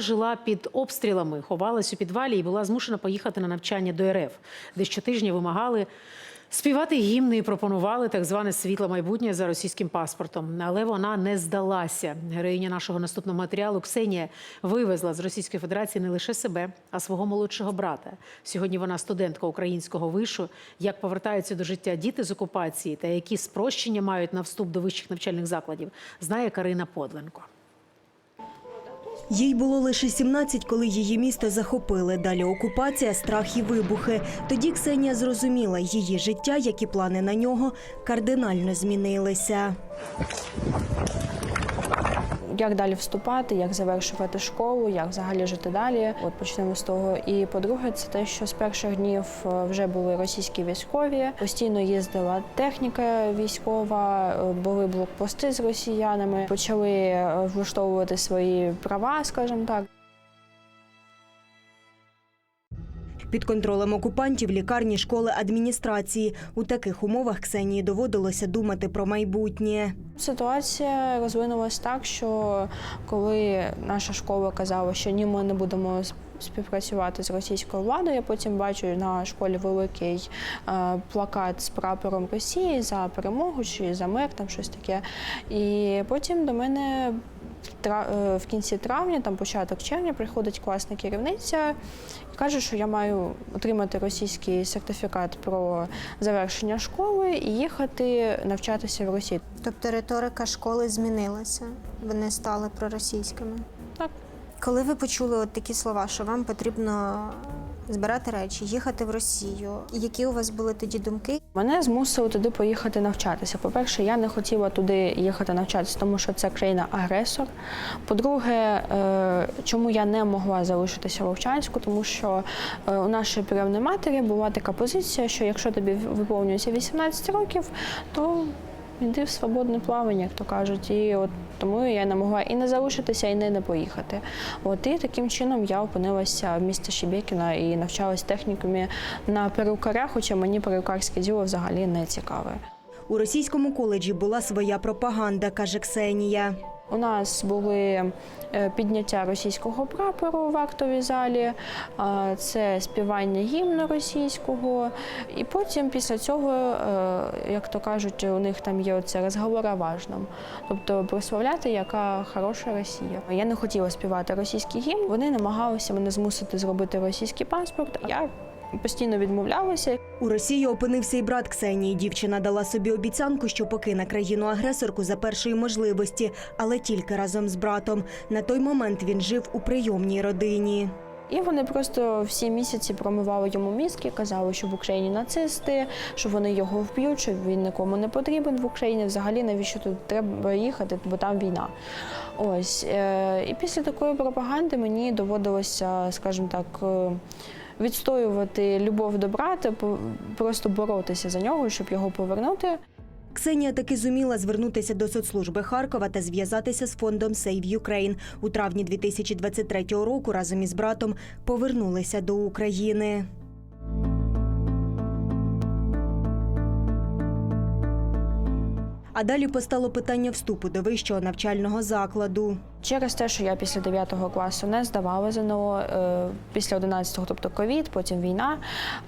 Жила під обстрілами, ховалась у підвалі і була змушена поїхати на навчання до РФ, де щотижня вимагали співати гімни і пропонували так зване світле майбутнє за російським паспортом. Але вона не здалася. Героїня нашого наступного матеріалу Ксенія вивезла з Російської Федерації не лише себе, а свого молодшого брата. Сьогодні вона студентка українського вишу. Як повертаються до життя діти з окупації та які спрощення мають на вступ до вищих навчальних закладів, знає Карина Подленко. Їй було лише 17, коли її місто захопили. Далі окупація, страх і вибухи. Тоді Ксенія зрозуміла, її життя, як і плани на нього, кардинально змінилися. Як далі вступати, як завершувати школу, як взагалі жити далі. От почнемо з того. І по-друге, це те, що з перших днів е, вже були російські військові, постійно їздила техніка військова, е, були блокпости з росіянами, почали е, влаштовувати свої права, скажімо так. Під контролем окупантів лікарні, школи, адміністрації. У таких умовах Ксенії доводилося думати про майбутнє. Ситуація розвинулась так, що коли наша школа казала, що ні, ми не будемо співпрацювати з російською владою, я потім бачу на школі великий е, плакат з прапором Росії за перемогу чи за мир, там щось таке. І потім до мене в е, в кінці травня, там початок червня, приходить класна керівниця і каже, що я маю отримати російський сертифікат про завершення школи і їхати навчатися в Росії. Тобто риторика школи змінилася. Вони стали проросійськими. Так. Коли ви почули от такі слова, що вам потрібно збирати речі, їхати в Росію, які у вас були тоді думки? Мене змусили туди поїхати навчатися. По-перше, я не хотіла туди їхати навчатися, тому що це країна-агресор. По-друге, е, чому я не могла залишитися в Вовчанську, тому що е, у нашої прийомної матері була така позиція, що якщо тобі виповнюється 18 років, то йди в свободне плавання, як то кажуть. І от тому я не могла і не залишитися, і не, не поїхати. От і таким чином я опинилася в місті Шібекіна і навчалась технікумі на перукаря, хоча мені перукарське діло взагалі не цікаве. У російському коледжі була своя пропаганда, каже Ксенія. У нас були е, підняття російського прапору в актовій залі, це співання гімну російського. І потім після цього, е, як то кажуть, у них там є оце розговора важном. Тобто прославляти, яка хороша Росія. Я не хотіла співати російський гімн. Вони намагалися мене змусити зробити російський паспорт. Я постійно відмовлялася. У Росії опинився і брат Ксенії. Дівчина дала собі обіцянку, що покине країну-агресорку за першої можливості, але тільки разом з братом. На той момент він жив у прийомній родині. І вони просто всі місяці промивали йому мізки, казали, що в Україні нацисти, що вони його вб'ють, що він нікому не потрібен в Україні. Взагалі навіщо тут треба їхати, бо там війна. Ось е, і після такої пропаганди мені доводилося, скажімо так. Відстоювати любов до брата, просто боротися за нього, щоб його повернути. Ксенія таки зуміла звернутися до соцслужби Харкова та зв'язатися з фондом Save Ukraine. У травні 2023 року разом із братом повернулися до України. А далі постало питання вступу до вищого навчального закладу. Через те, що я після 9 класу не здавала ЗНО, е, після 11-го, тобто ковід, потім війна,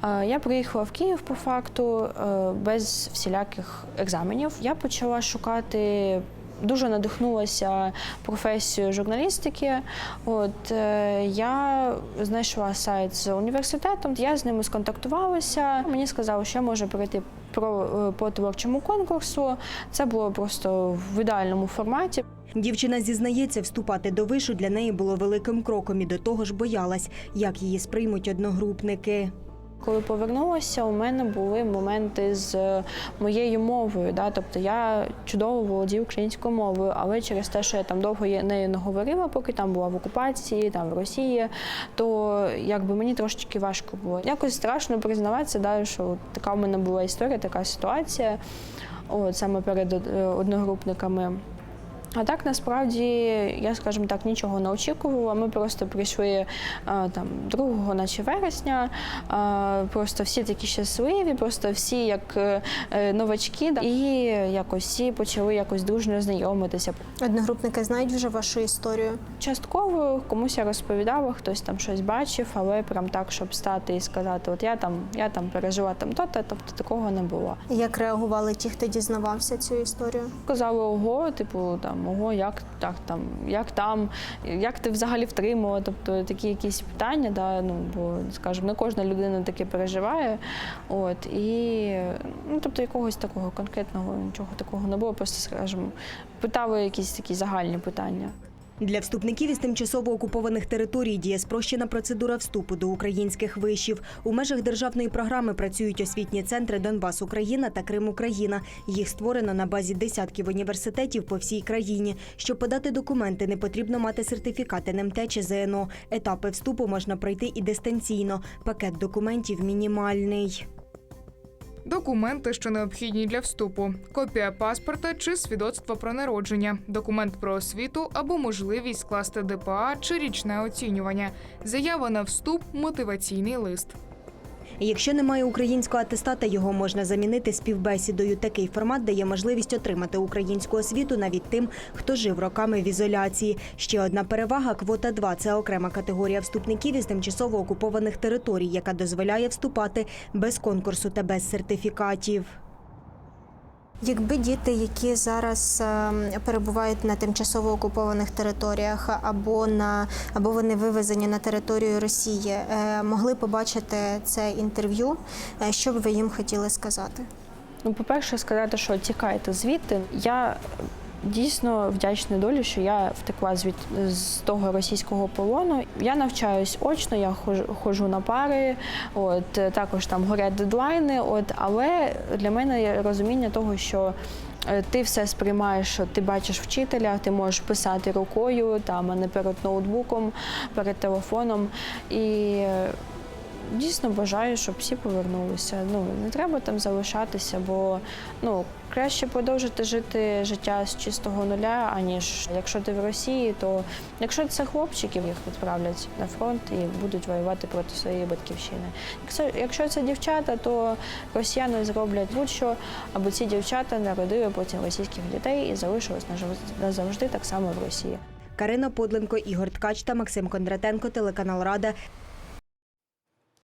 е, я приїхала в Київ по факту е, без всіляких екзаменів. Я почала шукати. Дуже надихнулася професією журналістики. От е, я знайшла сайт з університетом. Я з ними сконтактувалася. Мені сказали, що я можу пройти про е, по творчому конкурсу. Це було просто в ідеальному форматі. Дівчина зізнається, вступати до вишу для неї було великим кроком і до того ж боялась, як її сприймуть одногрупники. Коли повернулася, у мене були моменти з е, моєю мовою. Да? Тобто я чудово володію українською мовою, але через те, що я там довго нею не говорила, поки там була в окупації, там в Росії, то якби мені трошечки важко було. Якось страшно признаватися, да, що така в мене була історія, така ситуація, от, саме перед е, одногрупниками. А так насправді я, скажімо так, нічого не очікувала. Ми просто прийшли е, там 2 наче вересня. е, Просто всі такі щасливі, просто всі як е, новачки. І якось всі почали якось дружньо знайомитися. Одногрупники знають вже вашу історію. Частково комусь я розповідала, хтось там щось бачив, але прям так, щоб стати і сказати, от я там, я там пережила там то-то, тобто такого не було. Як реагували ті, хто дізнавався цю історію? Казали ого, типу там ого, як так там, як там, як ти взагалі втримала? Тобто такі якісь питання, да, ну бо скажімо, не кожна людина таке переживає. От і ну тобто якогось такого конкретного нічого такого не було. Просто скажімо, питали якісь такі загальні питання. Для вступників із тимчасово окупованих територій діє спрощена процедура вступу до українських вишів. У межах державної програми працюють освітні центри Донбас Україна та Крим Україна. Їх створено на базі десятків університетів по всій країні. Щоб подати документи, не потрібно мати сертифікат НМТ чи ЗНО. Етапи вступу можна пройти і дистанційно. Пакет документів мінімальний. Документи, що необхідні для вступу, копія паспорта чи свідоцтво про народження, документ про освіту або можливість скласти ДПА чи річне оцінювання, заява на вступ, мотиваційний лист. Якщо немає українського атестата, його можна замінити співбесідою. Такий формат дає можливість отримати українську освіту навіть тим, хто жив роками в ізоляції. Ще одна перевага квота 2 – це окрема категорія вступників із тимчасово окупованих територій, яка дозволяє вступати без конкурсу та без сертифікатів. Якби діти, які зараз е, перебувають на тимчасово окупованих територіях, або на або вони вивезені на територію Росії, е, могли побачити це інтерв'ю, е, що б ви їм хотіли сказати? Ну, по-перше, сказати, що тікайте звідти. Я дійсно вдячна долі, що я втекла звід з того російського полону. Я навчаюсь очно, я ходжу, на пари, от також там горять дедлайни. От, але для мене є розуміння того, що. е, Ти все сприймаєш, ти бачиш вчителя, ти можеш писати рукою, там, а не перед ноутбуком, перед телефоном. І е, дійсно бажаю, щоб всі повернулися. Ну не треба там залишатися, бо ну краще продовжити жити життя з чистого нуля, аніж якщо ти в Росії, то якщо це хлопчиків, їх відправлять на фронт і будуть воювати проти своєї батьківщини. Якщо, якщо це дівчата, то росіяни зроблять будь-що, аби ці дівчата народили потім російських дітей і залишились назавжди так само в Росії. Карина Подленко, Ігор Ткач та Максим Кондратенко, телеканал Рада.